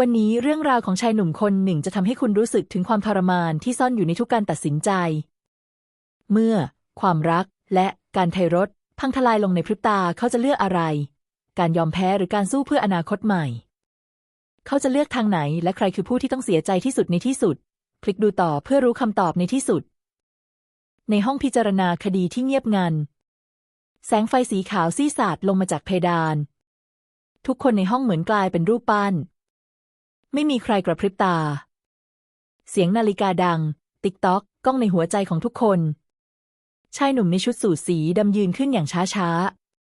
วันนี้เรื่องราวของชายหนุ่มคนหนึ่งจะทำให้คุณรู้สึกถึงความทรมานที่ซ่อนอยู่ในทุกการตัดสินใจ เมื่อ ความรักและการไทรถพังทลายลงในพริบตาเขาจะเลือกอะไร การยอมแพ้หรือการสู้เพื่ออนาคตใหม่ เขาจะเลือกทางไหนและใครคือผู้ที่ต้องเสียใจที่สุดในที่สุด คลิกดูต่อเพื่อรู้คำตอบในที่สุด ในห้องพิจารณาคดีที่เงียบงัน แสงไฟสีขาวซีสาดลงมาจากเพดาน ทุกคนในห้องเหมือนกลายเป็นรูปปั้น ไม่มีใครกระพริบตา เสียงนาฬิกาดัง ติ๊กต๊อกกล้องในหัวใจของทุกคน ชายหนุ่มในชุดสูทสีดำยืนขึ้นอย่างช้า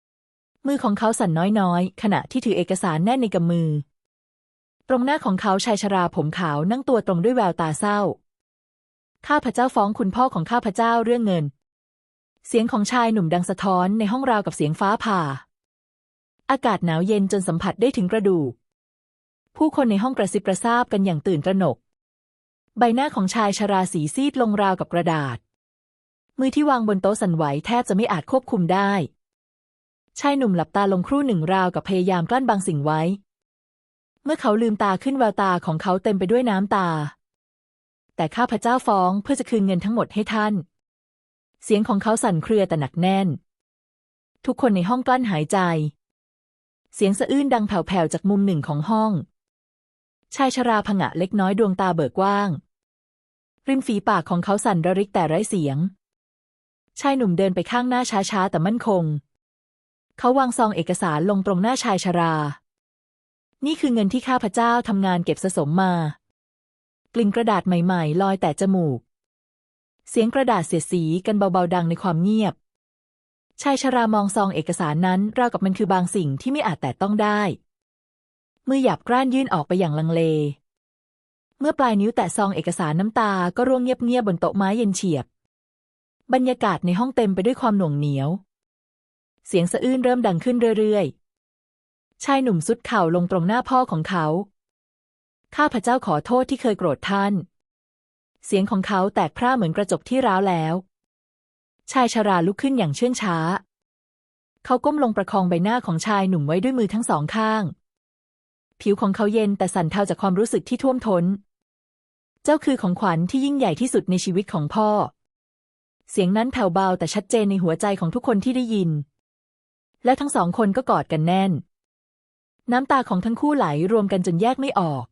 ๆมือของเขาสั่นน้อยๆ ขณะที่ถือเอกสารแน่นในกำมือ ตรงหน้าของเขาชายชราผมขาวนั่งตัวตรงด้วยแววตาเศร้า ข้าพเจ้าฟ้องคุณพ่อของข้าพเจ้าเรื่องเงิน เสียงของชายหนุ่มดังสะท้อนในห้องราวกับเสียงฟ้าผ่า อากาศหนาวเย็นจนสัมผัสได้ถึงกระดูก ผู้คนในห้องกระซิบกระซาบกันอย่างตื่นตระหนก ใบหน้าของชายชราสีซีดลงราวกับกระดาษ มือที่วางบนโต๊ะสั่นไหวแทบจะไม่อาจควบคุมได้ ชายหนุ่มหลับตาลงครู่หนึ่งราวกับพยายามกลั้นบางสิ่งไว้ เมื่อเขาลืมตาขึ้นแววตาของเขาเต็มไปด้วยน้ำตา แต่ข้าพเจ้าฟ้องเพื่อจะคืนเงินทั้งหมดให้ท่าน เสียงของเขาสั่นเครือแต่หนักแน่น ทุกคนในห้องกลั้นหายใจเสียงสะอื้นดังแผ่วๆจากมุมหนึ่งของห้อง ชายชราผงะเล็กน้อยดวงตาเบิกกว้าง ริมฝีปากของเขาสั่นระริกแต่ไร้เสียง ชายหนุ่มเดินไปข้างหน้าช้าๆแต่มั่นคง เขาวางซองเอกสารลงตรงหน้าชายชรา นี่คือเงินที่ข้าพเจ้าทำงานเก็บสะสมมา กลิ่นกระดาษใหม่ๆ ลอยแต่จมูก เสียงกระดาษเสียดสีกันเบาๆดังในความเงียบชายชรามองซองเอกสารนั้นราวกับมันคือบางสิ่งที่ไม่อาจแตะต้องได้ มือหยาบกร้านยื่นออกไปอย่างลังเล เมื่อปลายนิ้วแตะซองเอกสารน้ำตาก็ร่วงเงียบๆบนโต๊ะไม้เย็นเฉียบ บรรยากาศในห้องเต็มไปด้วยความหน่วงเหนียว เสียงสะอื้นเริ่มดังขึ้นเรื่อยๆ ชายหนุ่มสุดเข่าลงตรงหน้าพ่อของเขา ข้าพเจ้าขอโทษที่เคยโกรธท่าน เสียงของเขาแตกพร่าเหมือนกระจกที่ร้าวแล้ว ชายชราลุกขึ้นอย่างเชื่องช้า เขาก้มลงประคองใบหน้าของชายหนุ่มไว้ด้วยมือทั้งสองข้าง ผิวของเขาเย็นแต่สั่นเทาจากความรู้สึกที่ท่วมทน้น เจ้าคือของขวัญที่ยิ่งใหญ่ที่สุดในชีวิตของพ่อ เสียงนั้นแผ่วเบาแต่ชัดเจนในหัวใจของทุกคนที่ได้ยิน และทั้งสองคนก็กอดกันแน่น น้ำตาของทั้งคู่ไหลรวมกันจนแยกไม่ออก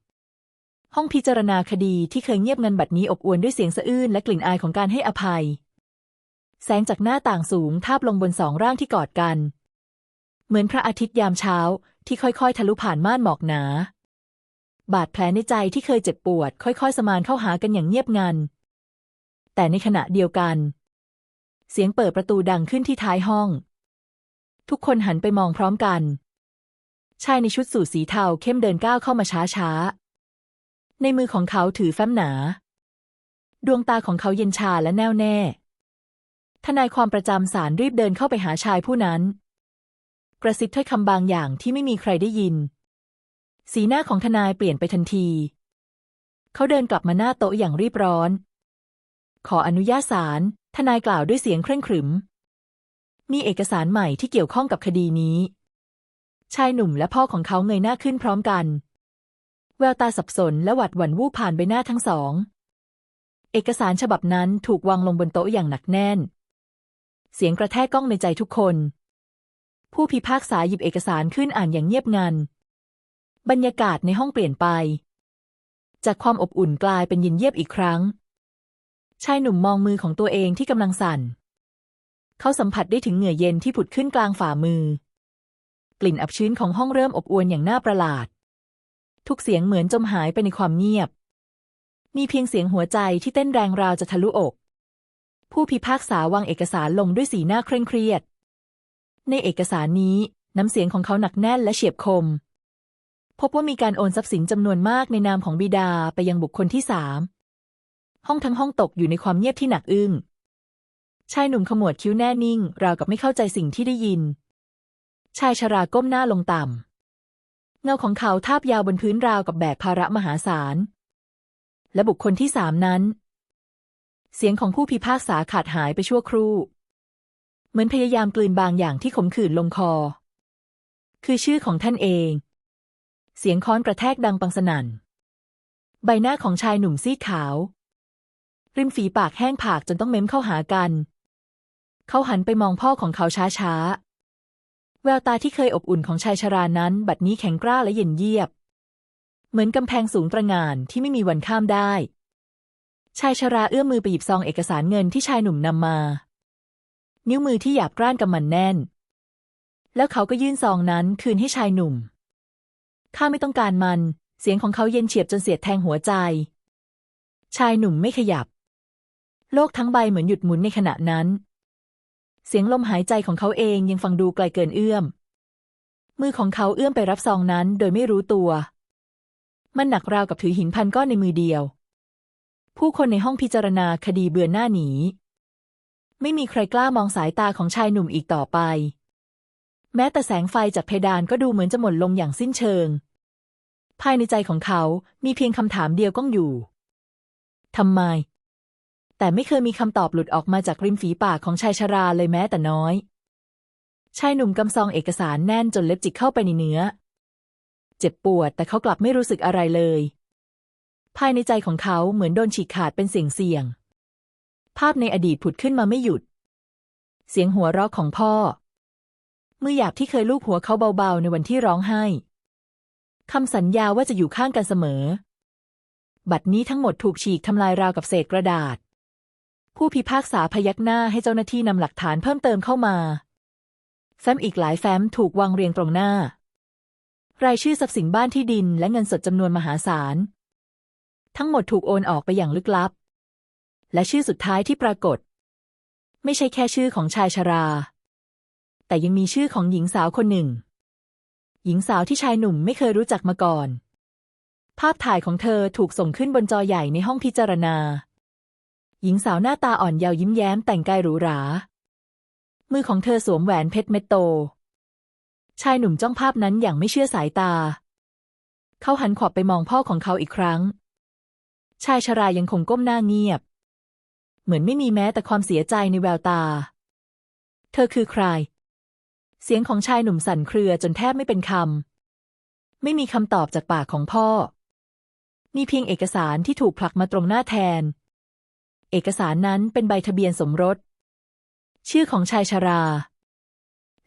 ห้องพิจารณาคดีที่เคยเงียบงันบัดนี้อบอวลด้วยเสียงสะอื้นและกลิ่นอายของการให้อภัย แสงจากหน้าต่างสูงทาบลงบนสองร่างที่กอดกัน เหมือนพระอาทิตย์ยามเช้า ที่ค่อยๆ ทะลุผ่านม่านหมอกหนา บาดแผลในใจที่เคยเจ็บปวด ค่อยๆ สมานเข้าหากันอย่างเงียบงัน แต่ในขณะเดียวกัน เสียงเปิดประตูดังขึ้นที่ท้ายห้อง ทุกคนหันไปมองพร้อมกัน ชายในชุดสูทสีเทาเข้มเดินก้าวเข้ามาช้าๆ ในมือของเขาถือแฟ้มหนา ดวงตาของเขาเย็นชาและแน่วแน่ทนายความประจำศาลรีบเดินเข้าไปหาชายผู้นั้น กระซิบถ้อยคำบางอย่างที่ไม่มีใครได้ยิน สีหน้าของทนายเปลี่ยนไปทันที เขาเดินกลับมาหน้าโต๊ะอย่างรีบร้อน ขออนุญาตศาลทนายกล่าวด้วยเสียงเคร่งขรึม มีเอกสารใหม่ที่เกี่ยวข้องกับคดีนี้ ชายหนุ่มและพ่อของเขาเงยหน้าขึ้นพร้อมกัน แววตาสับสนและหวัดหวั่นวูบผ่านใบหน้าทั้งสอง เอกสารฉบับนั้นถูกวางลงบนโต๊ะอย่างหนักแน่น เสียงกระแทกก้องในใจทุกคน ผู้พิพากษาหยิบเอกสารขึ้นอ่านอย่างเงียบงัน บรรยากาศในห้องเปลี่ยนไป จากความอบอุ่นกลายเป็นยินเยียบอีกครั้ง ชายหนุ่มมองมือของตัวเองที่กำลังสั่น เขาสัมผัสได้ถึงเหงื่อเย็นที่ผุดขึ้นกลางฝ่ามือ กลิ่นอับชื้นของห้องเริ่มอบอวลอย่างน่าประหลาด ทุกเสียงเหมือนจมหายไปในความเงียบ มีเพียงเสียงหัวใจที่เต้นแรงราวจะทะลุอก ผู้พิพากษาวางเอกสารลงด้วยสีหน้าเคร่งเครียด ในเอกสารนี้ น้ำเสียงของเขาหนักแน่นและเฉียบคม พบว่ามีการโอนทรัพย์สินจำนวนมากในนามของบิดาไปยังบุคคลที่สามห้องทั้งห้องตกอยู่ในความเงียบที่หนักอึ้งชายหนุ่มขมวดคิ้วแน่นิ่ง ราวกับไม่เข้าใจสิ่งที่ได้ยิน ชายชราก้มหน้าลงต่ำเงาของเขาทาบยาวบนพื้นราวกับแบกภาระมหาศาล และบุคคลที่สามนั้น เสียงของผู้พิพากษาขาดหายไปชั่วครู่ เหมือนพยายามกลืนบางอย่างที่ขมขื่นลงคอ คือชื่อของท่านเอง เสียงค้อนกระแทกดังปังสนั่น ใบหน้าของชายหนุ่มซีดขาว ริมฝีปากแห้งผากจนต้องเม้มเข้าหากัน เขาหันไปมองพ่อของเขาช้าๆ แววตาที่เคยอบอุ่นของชายชรานั้น บัดนี้แข็งกร้าและเย็นเยียบ เหมือนกำแพงสูงตระงานที่ไม่มีวันข้ามได้ ชายชราเอื้อมมือไปหยิบซองเอกสารเงินที่ชายหนุ่มนำมา นิ้วมือที่หยาบกร้านกำมันแน่น แล้วเขาก็ยื่นซองนั้นคืนให้ชายหนุ่ม ข้าไม่ต้องการมัน เสียงของเขาเย็นเฉียบจนเสียดแทงหัวใจ ชายหนุ่มไม่ขยับ โลกทั้งใบเหมือนหยุดหมุนในขณะนั้น เสียงลมหายใจของเขาเองยังฟังดูไกลเกินเอื้อม มือของเขาเอื้อมไปรับซองนั้นโดยไม่รู้ตัว มันหนักราวกับถือหินพันก้อนในมือเดียว ผู้คนในห้องพิจารณาคดีเบือนหน้าหนี ไม่มีใครกล้ามองสายตาของชายหนุ่มอีกต่อไป แม้แต่แสงไฟจากเพดานก็ดูเหมือนจะหมดลงอย่างสิ้นเชิง ภายในใจของเขา มีเพียงคำถามเดียวก้องอยู่ ทำไม แต่ไม่เคยมีคำตอบหลุดออกมาจากริมฝีปากของชายชราเลยแม้แต่น้อย ชายหนุ่มกำซองเอกสารแน่นจนเล็บจิกเข้าไปในเนื้อ เจ็บปวดแต่เขากลับไม่รู้สึกอะไรเลย ภายในใจของเขาเหมือนโดนฉีกขาดเป็นเสียงเสียง ภาพในอดีตผุดขึ้นมาไม่หยุด เสียงหัวเราะของพ่อ มือหยาบที่เคยลูบหัวเขาเบาๆ ในวันที่ร้องไห้คำสัญญาว่าจะอยู่ข้างกันเสมอ บัดนี้ทั้งหมดถูกฉีกทำลายราวกับเศษกระดาษ ผู้พิพากษาพยักหน้าให้เจ้าหน้าที่นำหลักฐานเพิ่มเติมเข้ามาแฟ้มอีกหลายแฟ้มถูกวางเรียงตรงหน้า รายชื่อทรัพย์สินบ้านที่ดินและเงินสดจำนวนมหาศาล ทั้งหมดถูกโอนออกไปอย่างลึกลับ และชื่อสุดท้ายที่ปรากฏ ไม่ใช่แค่ชื่อของชายชรา แต่ยังมีชื่อของหญิงสาวคนหนึ่ง หญิงสาวที่ชายหนุ่มไม่เคยรู้จักมาก่อน ภาพถ่ายของเธอถูกส่งขึ้นบนจอใหญ่ในห้องพิจารณา หญิงสาวหน้าตาอ่อนเยาว์ยิ้มแย้มแต่งกายหรูหรา มือของเธอสวมแหวนเพชรเม็ดโต ชายหนุ่มจ้องภาพนั้นอย่างไม่เชื่อสายตา เขาหันขวับไปมองพ่อของเขาอีกครั้งชายชรายังคงก้มหน้าเงียบ เหมือนไม่มีแม้แต่ความเสียใจในแววตา เธอคือใคร เสียงของชายหนุ่มสั่นเครือจนแทบไม่เป็นคำ ไม่มีคำตอบจากปากของพ่อ มีเพียงเอกสารที่ถูกผลักมาตรงหน้าแทน เอกสารนั้นเป็นใบทะเบียนสมรส ชื่อของชายชรา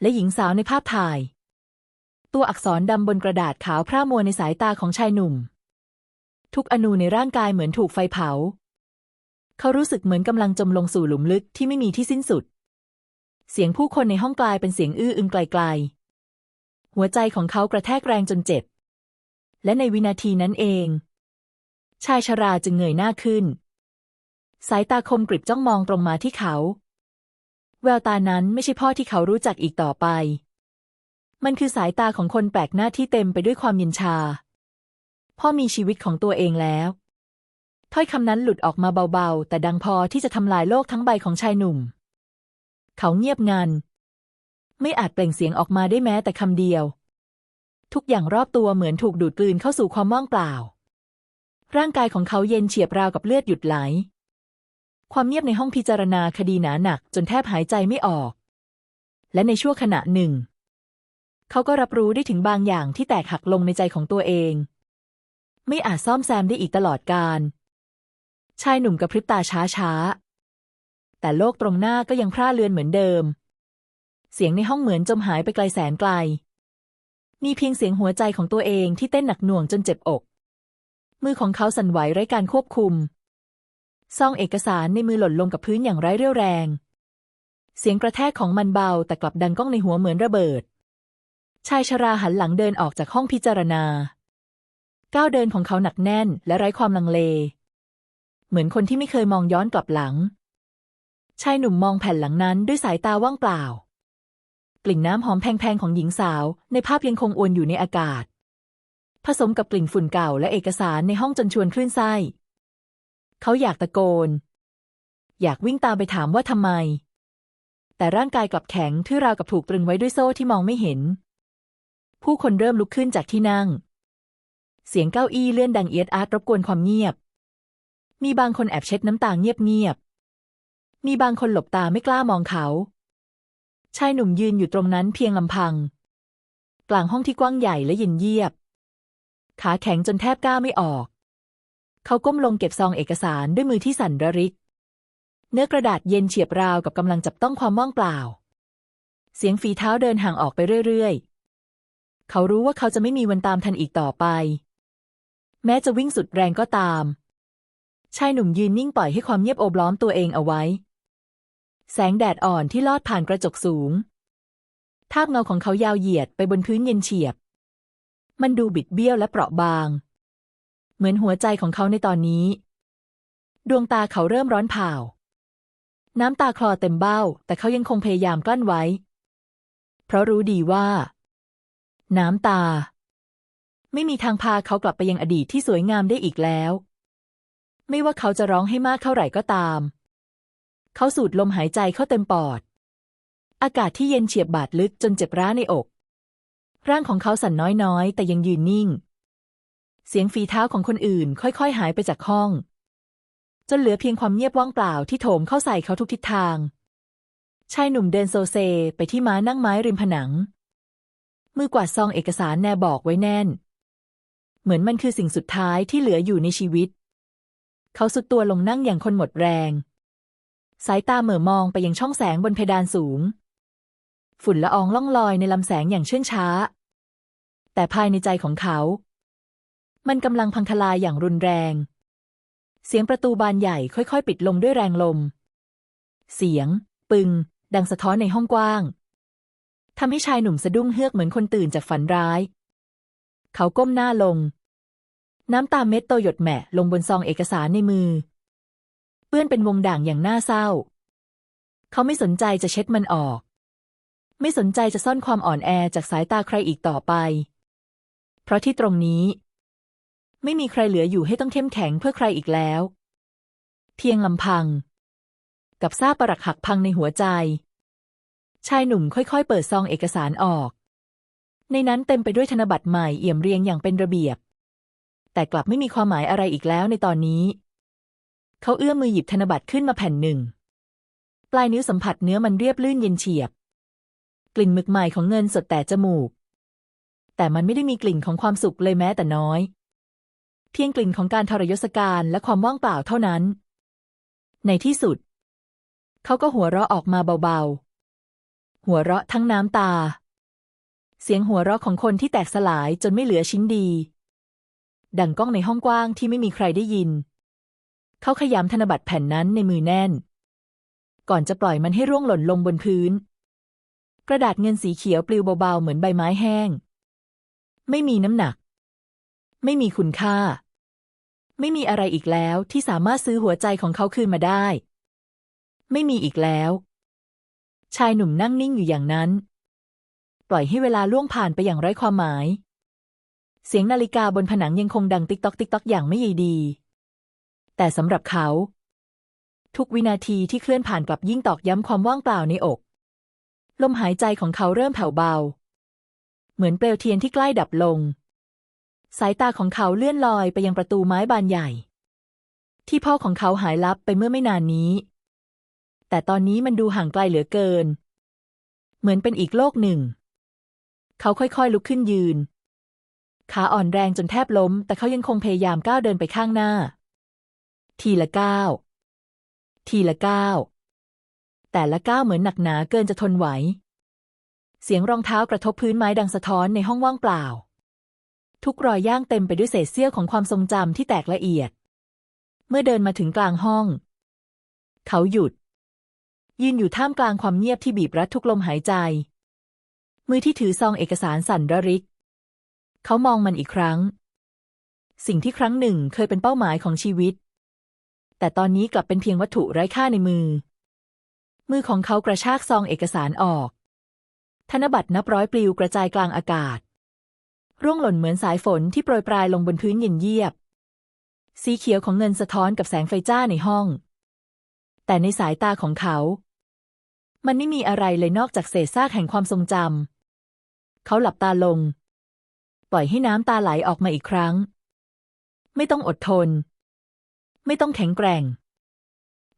และหญิงสาวในภาพถ่าย ตัวอักษรดำบนกระดาษขาวพร่ามัวในสายตาของชายหนุ่ม ทุกอนูในร่างกายเหมือนถูกไฟเผา เขารู้สึกเหมือนกำลังจมลงสู่หลุมลึกที่ไม่มีที่สิ้นสุด เสียงผู้คนในห้องกลายเป็นเสียงอื้ออึงไกลๆ หัวใจของเขากระแทกแรงจนเจ็บ และในวินาทีนั้นเอง ชายชราจึงเงยหน้าขึ้น สายตาคมกริบจ้องมองตรงมาที่เขา แววตานั้นไม่ใช่พ่อที่เขารู้จักอีกต่อไป มันคือสายตาของคนแปลกหน้าที่เต็มไปด้วยความเย็นชา พ่อมีชีวิตของตัวเองแล้ว ถ้อยคำนั้นหลุดออกมาเบาๆ แต่ดังพอที่จะทำลายโลกทั้งใบของชายหนุ่ม เขาเงียบงัน ไม่อาจเปล่งเสียงออกมาได้แม้แต่คำเดียว ทุกอย่างรอบตัวเหมือนถูกดูดกลืนเข้าสู่ความว่างเปล่า ร่างกายของเขาเย็นเฉียบราวกับเลือดหยุดไหล ความเงียบในห้องพิจารณาคดีหนาหนัก จนแทบหายใจไม่ออก และในชั่วขณะหนึ่ง เขาก็รับรู้ได้ถึงบางอย่างที่แตกหักลงในใจของตัวเอง ไม่อาจซ่อมแซมได้อีกตลอดกาล ชายหนุ่มกระพริบตาช้าช้าๆ แต่โลกตรงหน้าก็ยังพร่าเลือนเหมือนเดิม เสียงในห้องเหมือนจมหายไปไกลแสนไกล มีเพียงเสียงหัวใจของตัวเองที่เต้นหนักหน่วงจนเจ็บอก มือของเขาสั่นไหวไร้การควบคุม ซองเอกสารในมือหล่นลงกับพื้นอย่างไร้เรี่ยวแรง เสียงกระแทกของมันเบาแต่กลับดังก้องในหัวเหมือนระเบิด ชายชราหันหลังเดินออกจากห้องพิจารณา ก้าวเดินของเขาหนักแน่นและไร้ความลังเล เหมือนคนที่ไม่เคยมองย้อนกลับหลัง ชายหนุ่มมองแผ่นหลังนั้นด้วยสายตาว่างเปล่า กลิ่นน้ำหอมแพงๆของหญิงสาว ในภาพยังคงอวนอยู่ในอากาศ ผสมกับกลิ่นฝุ่นเก่าและเอกสารในห้องจนชวนคลื่นไส้ เขาอยากตะโกน อยากวิ่งตามไปถามว่าทำไม แต่ร่างกายกลับแข็งทื่อราวกับถูกตรึงไว้ด้วยโซ่ที่มองไม่เห็น ผู้คนเริ่มลุกขึ้นจากที่นั่งเสียงเก้าอี้เลื่อนดังเอียดอาร์ตรบกวนความเงียบ มีบางคนแอบเช็ดน้ำตาเงียบๆ มีบางคนหลบตาไม่กล้ามองเขา ชายหนุ่มยืนอยู่ตรงนั้นเพียงลำพัง กลางห้องที่กว้างใหญ่และเย็นเยียบ ขาแข็งจนแทบก้าวไม่ออก เขาก้มลงเก็บซองเอกสารด้วยมือที่สั่นระริก เนื้อกระดาษเย็นเฉียบราวกับกำลังจับต้องความว่างเปล่า เสียงฝีเท้าเดินห่างออกไปเรื่อยๆ เขารู้ว่าเขาจะไม่มีวันตามทันอีกต่อไป แม้จะวิ่งสุดแรงก็ตาม ชายหนุ่มยืนนิ่งปล่อยให้ความเงียบโอบล้อมตัวเองเอาไว้ แสงแดดอ่อนที่ลอดผ่านกระจกสูง ทาบเงาของเขายาวเหยียดไปบนพื้นเย็นเฉียบ มันดูบิดเบี้ยวและเปราะบาง เหมือนหัวใจของเขาในตอนนี้ ดวงตาเขาเริ่มร้อนเผาน้ำตาคลอเต็มเบ้า แต่เขายังคงพยายามกลั้นไว้ เพราะรู้ดีว่า น้ำตา ไม่มีทางพาเขากลับไปยังอดีตที่สวยงามได้อีกแล้ว ไม่ว่าเขาจะร้องให้มากเท่าไหร่ก็ตาม เขาสูดลมหายใจเข้าเต็มปอด อากาศที่เย็นเฉียบบาดลึกจนเจ็บร้าในอก ร่างของเขาสั่นน้อยๆ แต่ยังยืนนิ่ง เสียงฝีเท้าของคนอื่น ค่อยๆ หายไปจากห้อง จนเหลือเพียงความเงียบว่างเปล่าที่โถมเข้าใส่เขาทุกทิศทาง ชายหนุ่มเดินโซเซไปที่ม้านั่งไม้ริมผนัง มือกวาดซองเอกสารแนบอกไว้แน่น เหมือนมันคือสิ่งสุดท้ายที่เหลืออยู่ในชีวิต เขาสุดตัวลงนั่งอย่างคนหมดแรง สายตาเหม่อมองไปยังช่องแสงบนเพดานสูง ฝุ่นละอองล่องลอยในลำแสงอย่างเชื่องช้า แต่ภายในใจของเขา มันกำลังพังทลายอย่างรุนแรง เสียงประตูบานใหญ่ค่อยๆ ปิดลงด้วยแรงลม เสียง ปึง ดังสะท้อนในห้องกว้างทำให้ชายหนุ่มสะดุ้งเฮือกเหมือนคนตื่นจากฝันร้าย เขาก้มหน้าลง น้ำตาเม็ดโตหยดแหมะลงบนซองเอกสารในมือ เปื้อนเป็นวงด่างอย่างน่าเศร้า เขาไม่สนใจจะเช็ดมันออก ไม่สนใจจะซ่อนความอ่อนแอจากสายตาใครอีกต่อไป เพราะที่ตรงนี้ ไม่มีใครเหลืออยู่ให้ต้องเข้มแข็งเพื่อใครอีกแล้ว เพียงลำพัง กับซาปรักหักพังในหัวใจ ชายหนุ่มค่อยๆ เปิดซองเอกสารออก ในนั้นเต็มไปด้วยธนบัตรใหม่เอี่ยมเรียงอย่างเป็นระเบียบ แต่กลับไม่มีความหมายอะไรอีกแล้วในตอนนี้ เขาเอื้อมมือหยิบธนบัตรขึ้นมาแผ่นหนึ่ง ปลายนิ้วสัมผัสเนื้อมันเรียบลื่นเย็นเฉียบ กลิ่นหมึกใหม่ของเงินสดแต่จมูก แต่มันไม่ได้มีกลิ่นของความสุขเลยแม้แต่น้อย เพียงกลิ่นของการทรยศการและความว่างเปล่าเท่านั้น ในที่สุด เขาก็หัวเราะออกมาเบาๆ หัวเราะทั้งน้ำตาเสียงหัวเราะของคนที่แตกสลายจนไม่เหลือชิ้นดี ดังก้องในห้องกว้างที่ไม่มีใครได้ยิน เขาขยำธนบัตรแผ่นนั้นในมือแน่น ก่อนจะปล่อยมันให้ร่วงหล่นลงบนพื้น กระดาษเงินสีเขียวปลิวเบาๆเหมือนใบไม้แห้ง ไม่มีน้ำหนัก ไม่มีคุณค่า ไม่มีอะไรอีกแล้วที่สามารถซื้อหัวใจของเขาคืนมาได้ ไม่มีอีกแล้ว ชายหนุ่มนั่งนิ่งอยู่อย่างนั้น ปล่อยให้เวลาล่วงผ่านไปอย่างไร้ความหมาย เสียงนาฬิกาบนผนังยังคงดังติ๊กต๊อกติ๊กต๊อกอย่างไม่ใยดี แต่สำหรับเขา ทุกวินาทีที่เคลื่อนผ่านกลับยิ่งตอกย้ำความว่างเปล่าในอก ลมหายใจของเขาเริ่มแผ่วเบา เหมือนเปลวเทียนที่ใกล้ดับลง สายตาของเขาเลื่อนลอยไปยังประตูไม้บานใหญ่ ที่พ่อของเขาหายลับไปเมื่อไม่นานนี้ แต่ตอนนี้มันดูห่างไกลเหลือเกิน เหมือนเป็นอีกโลกหนึ่ง เขาค่อยๆลุกขึ้นยืน ขาอ่อนแรงจนแทบล้ม แต่เขายังคงพยายามก้าวเดินไปข้างหน้า ทีละก้าว ทีละก้าว แต่ละก้าวเหมือนหนักหนาเกินจะทนไหว เสียงรองเท้ากระทบพื้นไม้ดังสะท้อนในห้องว่างเปล่า ทุกรอยย่างเต็มไปด้วยเศษเสี้ยวของความทรงจำที่แตกละเอียด เมื่อเดินมาถึงกลางห้อง เขาหยุด ยืนอยู่ท่ามกลางความเงียบที่บีบรัดทุกลมหายใจ มือที่ถือซองเอกสารสั่นระริก เขามองมันอีกครั้ง สิ่งที่ครั้งหนึ่งเคยเป็นเป้าหมายของชีวิต แต่ตอนนี้กลับเป็นเพียงวัตถุไร้ค่าในมือ มือของเขากระชากซองเอกสารออก ธนบัตรนับร้อยปลิวกระจายกลางอากาศ ร่วงหล่นเหมือนสายฝนที่โปรยปลายลงบนพื้นเย็นเยียบ สีเขียวของเงินสะท้อนกับแสงไฟจ้าในห้อง แต่ในสายตาของเขา มันไม่มีอะไรเลยนอกจากเศษซากแห่งความทรงจำเขาหลับตาลง ปล่อยให้น้ำตาไหลออกมาอีกครั้ง ไม่ต้องอดทน ไม่ต้องแข็งแกร่ง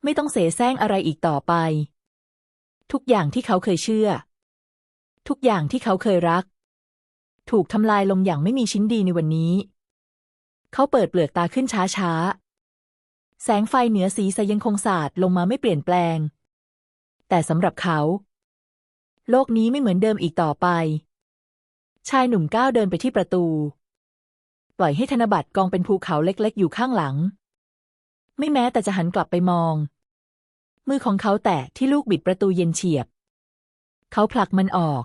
ไม่ต้องเสแสร้งอะไรอีกต่อไป ทุกอย่างที่เขาเคยเชื่อ ทุกอย่างที่เขาเคยรัก ถูกทำลายลงอย่างไม่มีชิ้นดีในวันนี้ เขาเปิดเปลือกตาขึ้นช้าๆ แสงไฟเหนือศีรษะยังคงสาดลงมาไม่เปลี่ยนแปลง แต่สำหรับเขา โลกนี้ไม่เหมือนเดิมอีกต่อไป ชายหนุ่มก้าวเดินไปที่ประตู ปล่อยให้ธนบัตรกองเป็นภูเขาเล็กๆ อยู่ข้างหลัง ไม่แม้แต่จะหันกลับไปมอง มือของเขาแตะที่ลูกบิดประตูเย็นเฉียบ เขาผลักมันออก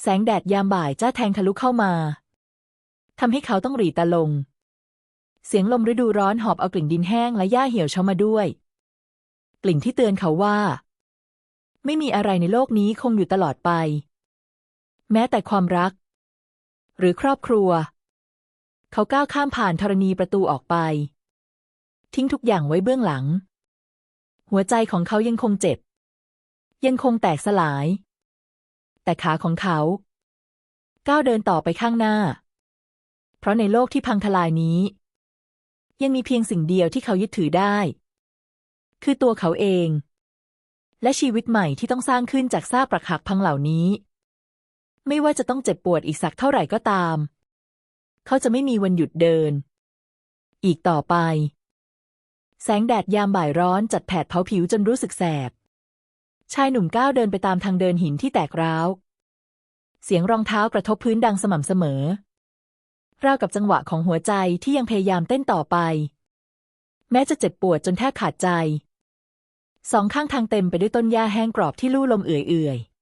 แสงแดดยามบ่ายจ้าแทงทะลุเข้ามาทำให้เขาต้องหรีตาลง เสียงลมฤดูร้อนหอบเอากลิ่นดินแห้งและหญ้าเหี่ยวเข้ามาด้วย กลิ่นที่เตือนเขาว่า ไม่มีอะไรในโลกนี้คงอยู่ตลอดไป แม้แต่ความรัก หรือครอบครัว เขาก้าวข้ามผ่านธรณีประตูออกไป ทิ้งทุกอย่างไว้เบื้องหลัง หัวใจของเขายังคงเจ็บ ยังคงแตกสลาย แต่ขาของเขา ก้าวเดินต่อไปข้างหน้า เพราะในโลกที่พังทลายนี้ ยังมีเพียงสิ่งเดียวที่เขายึดถือได้ คือตัวเขาเองและชีวิตใหม่ที่ต้องสร้างขึ้นจากซากปรักหักพังเหล่านี้ ไม่ว่าจะต้องเจ็บปวดอีกสักเท่าไหร่ก็ตาม เขาจะไม่มีวันหยุดเดิน อีกต่อไป แสงแดดยามบ่ายร้อนจัดแผดเผาผิวจนรู้สึกแสบ ชายหนุ่มก้าวเดินไปตามทางเดินหินที่แตกร้าว เสียงรองเท้ากระทบพื้นดังสม่ำเสมอราวกับจังหวะของหัวใจที่ยังพยายามเต้นต่อไป แม้จะเจ็บปวดจนแทบขาดใจ สองข้างทางเต็มไปด้วยต้นหญ้าแห้งกรอบที่ลู่ลมเอื่อยๆ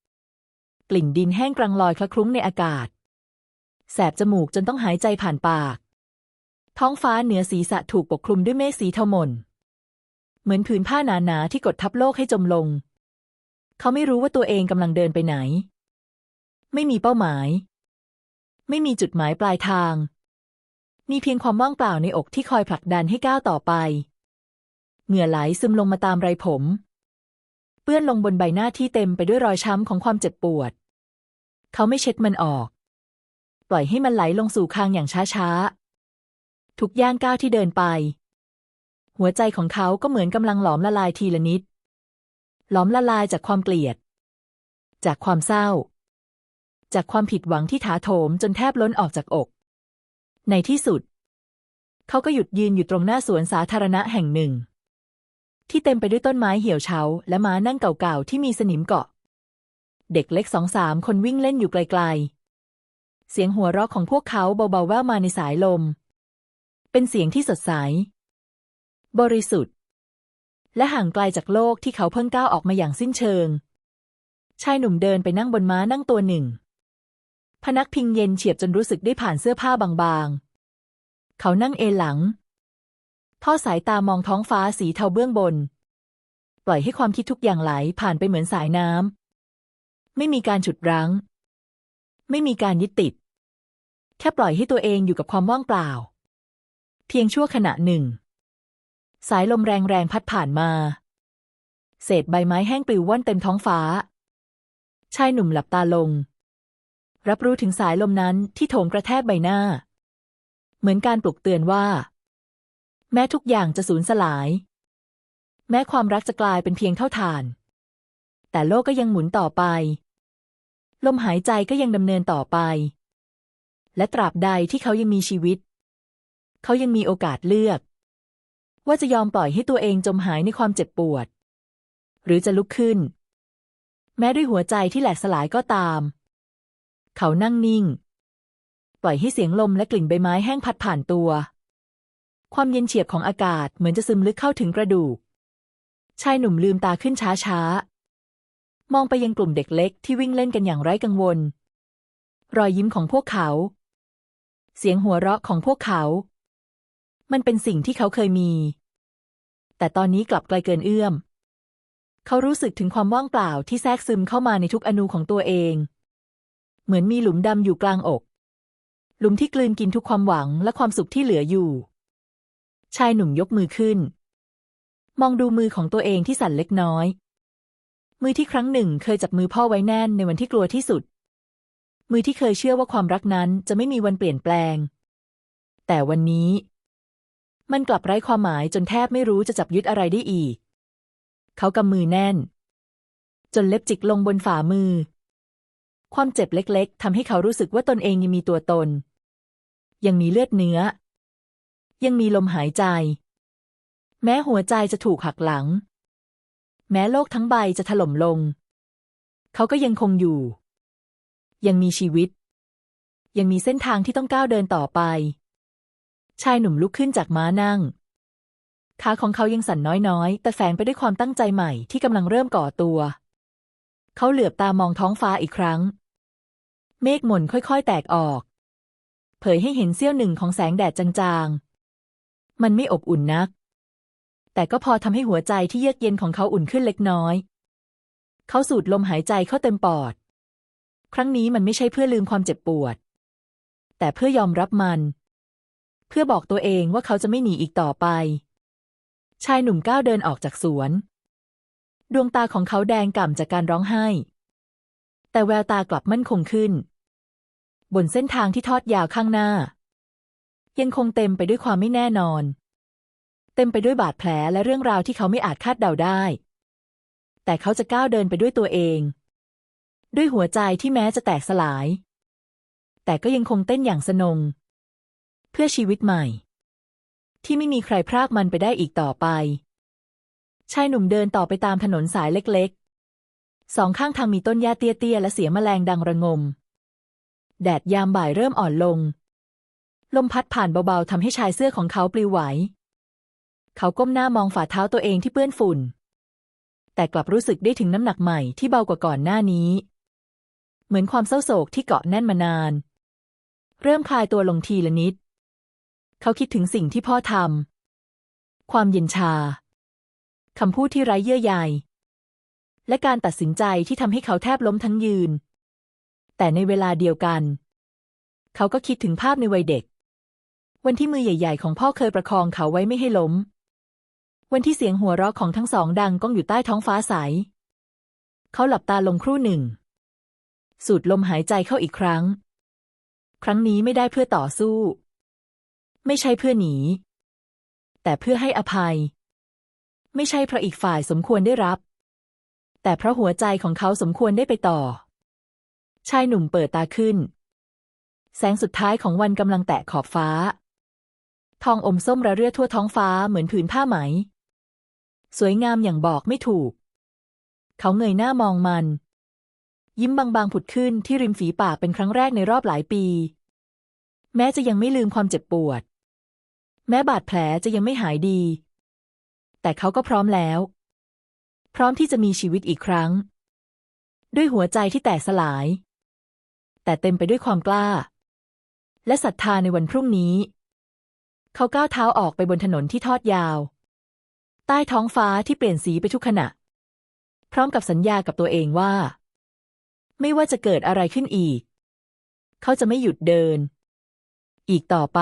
กลิ่นดินแห้งกรังลอยคละคลุ้งในอากาศ แสบจมูกจนต้องหายใจผ่านปาก ท้องฟ้าเหนือศีรษะถูกปกคลุมด้วยเมฆสีเทาหม่นเหมือนผืนผ้าหนาๆที่กดทับโลกให้จมลง เขาไม่รู้ว่าตัวเองกำลังเดินไปไหน ไม่มีเป้าหมาย ไม่มีจุดหมายปลายทาง มีเพียงความว่างเปล่าในอกที่คอยผลักดันให้ก้าวต่อไป เหงื่อไหลซึมลงมาตามไรผมเปื้อนลงบนใบหน้าที่เต็มไปด้วยรอยช้ำของความเจ็บปวด เขาไม่เช็ดมันออก ปล่อยให้มันไหลลงสู่คางอย่างช้าๆ ทุกย่างก้าวที่เดินไป หัวใจของเขาก็เหมือนกำลังหลอมละลายทีละนิด หลอมละลายจากความเกลียด จากความเศร้า จากความผิดหวังที่ถาโถมจนแทบล้นออกจากอก ในที่สุด เขาก็หยุดยืนอยู่ตรงหน้าสวนสาธารณะแห่งหนึ่งที่เต็มไปด้วยต้นไม้เหี่ยวเฉาและม้านั่งเก่าๆ ที่มีสนิมเกาะ เด็กเล็กสองสามคนวิ่งเล่นอยู่ไกลๆ เสียงหัวเราะของพวกเขาเบาๆแว่วมาในสายลม เป็นเสียงที่สดใส บริสุทธิ์ และห่างไกลจากโลกที่เขาเพิ่งก้าวออกมาอย่างสิ้นเชิง ชายหนุ่มเดินไปนั่งบนม้านั่งตัวหนึ่ง พนักพิงเย็นเฉียบจนรู้สึกได้ผ่านเสื้อผ้าบางๆ เขานั่งเอหลังทอดสายตามองท้องฟ้าสีเทาเบื้องบน ปล่อยให้ความคิดทุกอย่างไหลผ่านไปเหมือนสายน้ำ ไม่มีการฉุดรั้ง ไม่มีการยึดติด แค่ปล่อยให้ตัวเองอยู่กับความว่างเปล่า เพียงชั่วขณะหนึ่ง สายลมแรงๆพัดผ่านมา เศษใบไม้แห้งปลิวว่อนเต็มท้องฟ้า ชายหนุ่มหลับตาลง รับรู้ถึงสายลมนั้นที่โถมกระแทกใบหน้า เหมือนการปลุกเตือนว่า แม้ทุกอย่างจะสูญสลาย แม้ความรักจะกลายเป็นเพียงเท่าฐานแต่โลกก็ยังหมุนต่อไป ลมหายใจก็ยังดำเนินต่อไป และตราบใดที่เขายังมีชีวิต เขายังมีโอกาสเลือก ว่าจะยอมปล่อยให้ตัวเองจมหายในความเจ็บปวด หรือจะลุกขึ้น แม้ด้วยหัวใจที่แหลกสลายก็ตาม เขานั่งนิ่ง ปล่อยให้เสียงลมและกลิ่นใบไม้แห้งพัดผ่านตัว ความเย็นเฉียบของอากาศเหมือนจะซึมลึกเข้าถึงกระดูกชายหนุ่มลืมตาขึ้นช้าๆ มองไปยังกลุ่มเด็กเล็กที่วิ่งเล่นกันอย่างไร้กังวล รอยยิ้มของพวกเขา เสียงหัวเราะของพวกเขา มันเป็นสิ่งที่เขาเคยมี แต่ตอนนี้กลับไกลเกินเอื้อม เขารู้สึกถึงความว่างเปล่าที่แทรกซึมเข้ามาในทุกอนูของตัวเอง เหมือนมีหลุมดำอยู่กลางอก หลุมที่กลืนกินทุกความหวังและความสุขที่เหลืออยู่ ชายหนุ่มยกมือขึ้น มองดูมือของตัวเองที่สั่นเล็กน้อย มือที่ครั้งหนึ่งเคยจับมือพ่อไว้แน่นในวันที่กลัวที่สุด มือที่เคยเชื่อว่าความรักนั้นจะไม่มีวันเปลี่ยนแปลง แต่วันนี้ มันกลับไร้ความหมายจนแทบไม่รู้จะจับยึดอะไรได้อีก เขากำมือแน่น จนเล็บจิกลงบนฝ่ามือ ความเจ็บเล็กๆทำให้เขารู้สึกว่าตนเองยังมีตัวตน ยังมีเลือดเนื้อ ยังมีลมหายใจ แม้หัวใจจะถูกหักหลัง แม้โลกทั้งใบจะถล่มลง เขาก็ยังคงอยู่ ยังมีชีวิต ยังมีเส้นทางที่ต้องก้าวเดินต่อไป ชายหนุ่มลุกขึ้นจากม้านั่ง ขาของเขายังสั่นน้อยๆ แต่แฝงไปด้วยความตั้งใจใหม่ที่กำลังเริ่มก่อตัว เขาเหลือบตามองท้องฟ้าอีกครั้ง เมฆหม่นค่อยๆ แตกออก เผยให้เห็นเสี้ยวหนึ่งของแสงแดดจางๆ มันไม่อบอุ่นนัก แต่ก็พอทำให้หัวใจที่เยือกเย็นของเขาอุ่นขึ้นเล็กน้อย เขาสูดลมหายใจเข้าเต็มปอด ครั้งนี้มันไม่ใช่เพื่อลืมความเจ็บปวด แต่เพื่อยอมรับมัน เพื่อบอกตัวเองว่าเขาจะไม่หนีอีกต่อไป ชายหนุ่มก้าวเดินออกจากสวน ดวงตาของเขาแดงก่ำจากการร้องไห้ แต่แววตากลับมั่นคงขึ้น บนเส้นทางที่ทอดยาวข้างหน้า ยังคงเต็มไปด้วยความไม่แน่นอน เต็มไปด้วยบาดแผลและเรื่องราวที่เขาไม่อาจคาดเดาได้ แต่เขาจะก้าวเดินไปด้วยตัวเอง ด้วยหัวใจที่แม้จะแตกสลาย แต่ก็ยังคงเต้นอย่างสนง เพื่อชีวิตใหม่ ที่ไม่มีใครพรากมันไปได้อีกต่อไป ชายหนุ่มเดินต่อไปตามถนนสายเล็กๆ สองข้างทางมีต้นหญ้าเตี้ยๆ และเสียงแมลงดังระงม แดดยามบ่ายเริ่มอ่อนลง ลมพัดผ่านเบาๆทำให้ชายเสื้อของเขาปลิวไหว เขาก้มหน้ามองฝ่าเท้าตัวเองที่เปื้อนฝุ่น แต่กลับรู้สึกได้ถึงน้ำหนักใหม่ที่เบากว่าก่อนหน้านี้ เหมือนความเศร้าโศกที่เกาะแน่นมานาน เริ่มคลายตัวลงทีละนิด เขาคิดถึงสิ่งที่พ่อทำความเย็นชาคำพูดที่ไร้เยื่อใยและการตัดสินใจที่ทำให้เขาแทบล้มทั้งยืน แต่ในเวลาเดียวกัน เขาก็คิดถึงภาพในวัยเด็ก วันที่มือใหญ่ ๆ ของพ่อเคยประคองเขาไว้ไม่ให้ล้ม วันที่เสียงหัวเราะของทั้งสองดังก้องอยู่ใต้ท้องฟ้าใส เขาหลับตาลงครู่หนึ่ง สูดลมหายใจเข้าอีกครั้ง ครั้งนี้ไม่ได้เพื่อต่อสู้ ไม่ใช่เพื่อหนี แต่เพื่อให้อภัย ไม่ใช่เพราะอีกฝ่ายสมควรได้รับ แต่เพราะหัวใจของเขาสมควรได้ไปต่อ ชายหนุ่มเปิดตาขึ้น แสงสุดท้ายของวันกำลังแตะขอบฟ้าทองอมส้มระเรื่อทั่วท้องฟ้าเหมือนผืนผ้าไหม สวยงามอย่างบอกไม่ถูก เขาเงยหน้ามองมัน ยิ้มบางๆผุดขึ้นที่ริมฝีปากเป็นครั้งแรกในรอบหลายปี แม้จะยังไม่ลืมความเจ็บปวด แม้บาดแผลจะยังไม่หายดี แต่เขาก็พร้อมแล้ว พร้อมที่จะมีชีวิตอีกครั้ง ด้วยหัวใจที่แตกสลาย แต่เต็มไปด้วยความกล้า และศรัทธาในวันพรุ่งนี้ เขาก้าวเท้าออกไปบนถนนที่ทอดยาว ต้ท้องฟ้าที่เปลี่ยนสีไปทุกขณะ พร้อมกับสัญญากับตัวเองว่า ไม่ว่าจะเกิดอะไรขึ้นอีก เขาจะไม่หยุดเดิน อีกต่อไป